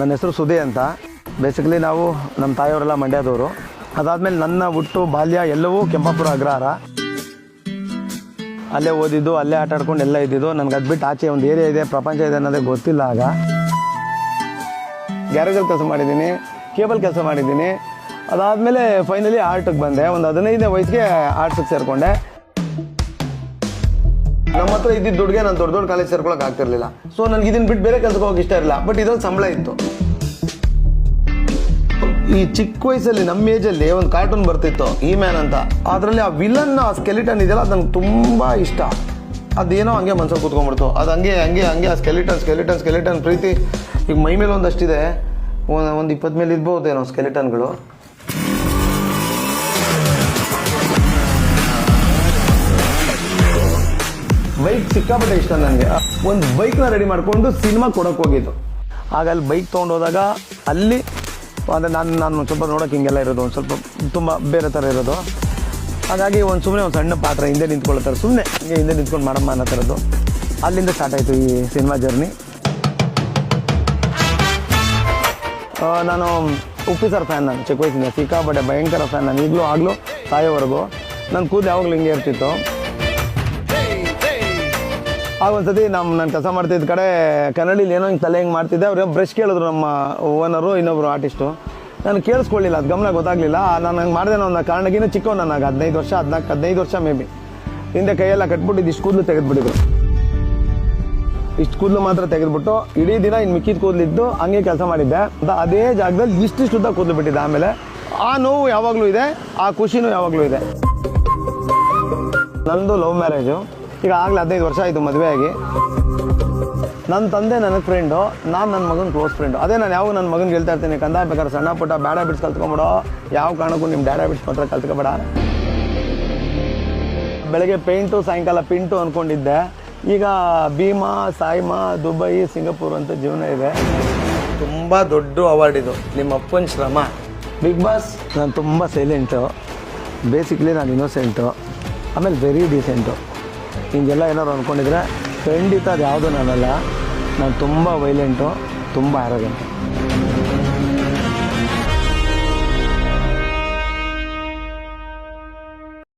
ನನ್ನ ಹೆಸರು ಸುದಿ ಅಂತ. ಬೇಸಿಕಲಿ ನಾವು ನಮ್ಮ ತಾಯಿಯವರೆಲ್ಲ ಮಂಡ್ಯದವರು. ಅದಾದಮೇಲೆ ನನ್ನ ಹುಟ್ಟು, ಬಾಲ್ಯ ಎಲ್ಲವೂ ಕೆಂಪಾಪುರ ಅಗ್ರಹಾರ. ಅಲ್ಲೇ ಓದಿದ್ದು, ಅಲ್ಲೇ ಆಟ ಆಡ್ಕೊಂಡು ಎಲ್ಲ ಇದ್ದಿದ್ದು. ನನಗೆ ಅದು ಬಿಟ್ಟು ಆಚೆ ಒಂದು ಏರಿಯಾ ಇದೆ, ಪ್ರಪಂಚ ಇದೆ ಅನ್ನೋದೇ ಗೊತ್ತಿಲ್ಲ ಆಗ. ಗ್ಯಾರೇಜಲ್ಲಿ ಕೆಲಸ ಮಾಡಿದ್ದೀನಿ ಕೇಬಲ್ ಕೆಲಸ ಮಾಡಿದ್ದೀನಿ. ಅದಾದಮೇಲೆ ಫೈನಲಿ ಆರ್ಟಿಗೆ ಬಂದೆ. ಒಂದು ಹದಿನೈದನೇ ವಯಸ್ಸಿಗೆ ಆರ್ಟ್ಸಿಗೆ ಸೇರಿಕೊಂಡೆ. ನಮ್ಮ ಹತ್ರ ಇದ್ದಿದ್ದ ದುಡ್ಡಿಗೆ ನಾನು ದೊಡ್ಡ ದೊಡ್ಡ ಕಾಲೇಜ್ ಸೇರ್ಕೊಳಕ್ ಆಗ್ತಿರ್ಲಿಲ್ಲ. ಸೊ ನನಗೆ ಇದನ್ನ ಬಿಟ್ಟು ಬೇರೆ ಕೆಲಸಕ್ಕೆ ಹೋಗಕ್ಕೆ ಇಷ್ಟ ಇರಲಿಲ್ಲ. ಬಟ್ ಇದ್ರಲ್ಲಿ ಸಂಬಳ ಇತ್ತು. ಈ ಚಿಕ್ಕ ವಯಸ್ಸಲ್ಲಿ ನಮ್ಮ ಏಜಲ್ಲಿ ಒಂದು ಕಾರ್ಟೂನ್ ಬರ್ತಿತ್ತು ಈ ಮ್ಯಾನ್ ಅಂತ. ಅದರಲ್ಲಿ ಆ ವಿಲನ್ ಆ ಸ್ಕೆಲಿಟನ್ ಇದೆಯಲ್ಲ ಅದು ನಂಗೆ ತುಂಬ ಇಷ್ಟ. ಅದೇನೋ ಹಂಗೆ ಮನ್ಸಲ್ಲಿ ಕೂತ್ಕೊಂಡ್ಬಿಡ್ತು. ಅದು ಹಂಗೆ ಹಂಗೆ ಹಂಗೆ ಆ ಸ್ಕೆಲಿಟನ್ ಸ್ಕೆಲಿಟನ್ ಸ್ಕೆಲಿಟನ್ ಪ್ರೀತಿ. ಈಗ ಮೈ ಮೇಲೆ ಒಂದಷ್ಟಿದೆ ಒಂದು ಒಂದು ಇಪ್ಪತ್ತು ಮೇಲೆ ಇರ್ಬೋದೇನೋ ಸ್ಕೆಲಿಟನ್ಗಳು ಬೈಕ್ ಸಿಕ್ಕಾಪಟ್ಟೆ ಇಷ್ಟ ನನಗೆ ಒಂದು ಬೈಕ್ನ ರೆಡಿ ಮಾಡಿಕೊಂಡು ಸಿನಿಮಾ ಕೊಡೋಕೆ ಹೋಗಿದ್ದು. ಆಗ ಅಲ್ಲಿ ಬೈಕ್ ತೊಗೊಂಡೋದಾಗ ಅಲ್ಲಿ, ಅಂದರೆ ನಾನು ನಾನು ಸ್ವಲ್ಪ ನೋಡೋಕೆ ಹಿಂಗೆಲ್ಲ ಇರೋದು, ಒಂದು ಸ್ವಲ್ಪ ತುಂಬ ಬೇರೆ ಥರ ಇರೋದು. ಹಾಗಾಗಿ ಒಂದು ಸುಮ್ಮನೆ ಒಂದು ಸಣ್ಣ ಪಾತ್ರ ಹಿಂದೆ ನಿಂತ್ಕೊಳ್ತಾರೆ. ಸುಮ್ಮನೆ ಹಿಂಗೆ ಹಿಂದೆ ನಿಂತ್ಕೊಂಡು ಮಾಡಮ್ಮ ಅನ್ನೋ ಥರದ್ದು. ಅಲ್ಲಿಂದ ಸ್ಟಾರ್ಟ್ ಆಯಿತು ಈ ಸಿನಿಮಾ ಜರ್ನಿ ನಾನು ಉಪ್ಪಿ ಸರ್ ಫ್ಯಾನ್ ನಾನು, ಚಿಕ್ಕ ವಯಸ್ಸಿಂದ ಸಿಕ್ಕಾಪಟ್ಟೆ ಭಯಂಕರ ಫ್ಯಾನ್ ನಾನು, ಈಗಲೂ ಆಗಲೂ ಸಾಯೋವರೆಗೂ. ನನ್ನ ಕೂದಲು ಯಾವಾಗಲೂ ಹಿಂಗೆ ಇರ್ತಿತ್ತು. ಆಗ ಒಂದ್ಸತಿ ನಮ್ಮ ನಾನು ಕೆಲಸ ಮಾಡ್ತಿದ್ದ ಕಡೆ ಕನ್ನಡಿಲಿ ಏನೋ ಹಿಂಗೆ ತಲೆ ಹಿಂಗೆ ಮಾಡ್ತಿದ್ದೆ. ಅವ್ರು ಬ್ರಷ್ ಕೇಳಿದ್ರು ನಮ್ಮ ಓನರು ಇನ್ನೊಬ್ರು ಆರ್ಟಿಸ್ಟು ನಾನು ಕೇಳಿಸ್ಕೊಳ್ಳಿಲ್ಲ, ಅದು ಗಮನ ಗೊತ್ತಾಗಲಿಲ್ಲ. ನಾನು ಹಂಗೆ ಮಾಡಿದೆ ಅನ್ನೋ ಕಾರಣಕ್ಕಿಂತ ಚಿಕ್ಕವ್ ನನಗೆ ಹದಿನೈದು ವರ್ಷ ಹದಿನಾಲ್ಕು ಹದಿನೈದು ವರ್ಷ ಮೇ ಬಿ. ಹಿಂದೆ ಕೈಯೆಲ್ಲ ಕಟ್ಬಿಟ್ಟು ಇದಿಷ್ಟು ಕೂದಲು ತೆಗೆದ್ಬಿಟ್ಟಿದ್ರು. ಇಷ್ಟು ಕೂದಲು ಮಾತ್ರ ತೆಗೆದ್ಬಿಟ್ಟು ಇಡೀ ದಿನ ಇನ್ನು ಮಿಕ್ಕಿದ ಕೂದಲಿದ್ದು ಹಂಗೆ ಕೆಲಸ ಮಾಡಿದ್ದೆ. ಅದೇ ಜಾಗದಲ್ಲಿ ಇಷ್ಟಿಷ್ಟು ಉದ್ದ ಕೂದಲು ಬಿಟ್ಟಿದ್ದೆ ಆಮೇಲೆ. ಆ ನೋವು ಯಾವಾಗಲೂ ಇದೆ, ಆ ಖುಷಿನೂ ಯಾವಾಗಲೂ ಇದೆ. ನಂದು ಲವ್ ಮ್ಯಾರೇಜು ಈಗ ಆಗಲೇ ಹದಿನೈದು ವರ್ಷ ಆಯಿತು ಮದುವೆ ಆಗಿ. ನನ್ನ ತಂದೆ ನನಗೆ ಫ್ರೆಂಡು ನಾನು ನನ್ನ ಮಗನ ಕ್ಲೋಸ್ ಫ್ರೆಂಡು ಅದೇ ನಾನು ಯಾವಾಗ ನನ್ನ ಮಗನಿಗೆ ಹೇಳ್ತಾ ಇರ್ತೀನಿ ಕಂದ ಬೇಕಾದ್ರೆ ಸಣ್ಣ ಪುಟ್ಟ ಬ್ಯಾಡ ಬಿಡ್ಸ್ ಕಲ್ತ್ಕೊಂಬಿಡೋ. ಯಾವ ಕಾರಣಕ್ಕೂ ನಿಮ್ಮ ಡ್ಯಾಡ ಬಿಡ್ಸ್ ಮಾತ್ರ ಕಲ್ತ್ಕೊಬೇಡ. ಬೆಳಗ್ಗೆ ಪೇಂಟು ಸಾಯಂಕಾಲ ಪಿಂಟು ಅಂದ್ಕೊಂಡಿದ್ದೆ ಈಗ ಭೀಮಾ ಸಾಯ್ಮಾ ದುಬೈ ಸಿಂಗಪೂರ್ ಅಂತ ಜೀವನ ಇದೆ. ತುಂಬ ದೊಡ್ಡ ಅವಾರ್ಡ್ ಇದು. ನಿಮ್ಮ ಅಪ್ಪನ ಶ್ರಮ. ಬಿಗ್ ಬಾಸ್ ನಾನು ತುಂಬ ಸೈಲೆಂಟು ಬೇಸಿಕ್ಲಿ ನಾನು ಇನ್ನೋಸೆಂಟು ಆಮೇಲೆ ವೆರಿ ಡೀಸೆಂಟು ಹಿಂಗೆಲ್ಲ ಏನಾದ್ರು ಅಂದ್ಕೊಂಡಿದ್ರೆ ಖಂಡಿತ ಅದು ಯಾವುದೂ ನಾನಲ್ಲ ನಾನು ತುಂಬ ವೈಲೆಂಟು ತುಂಬ ಆರೋಗ್ಯಂಟು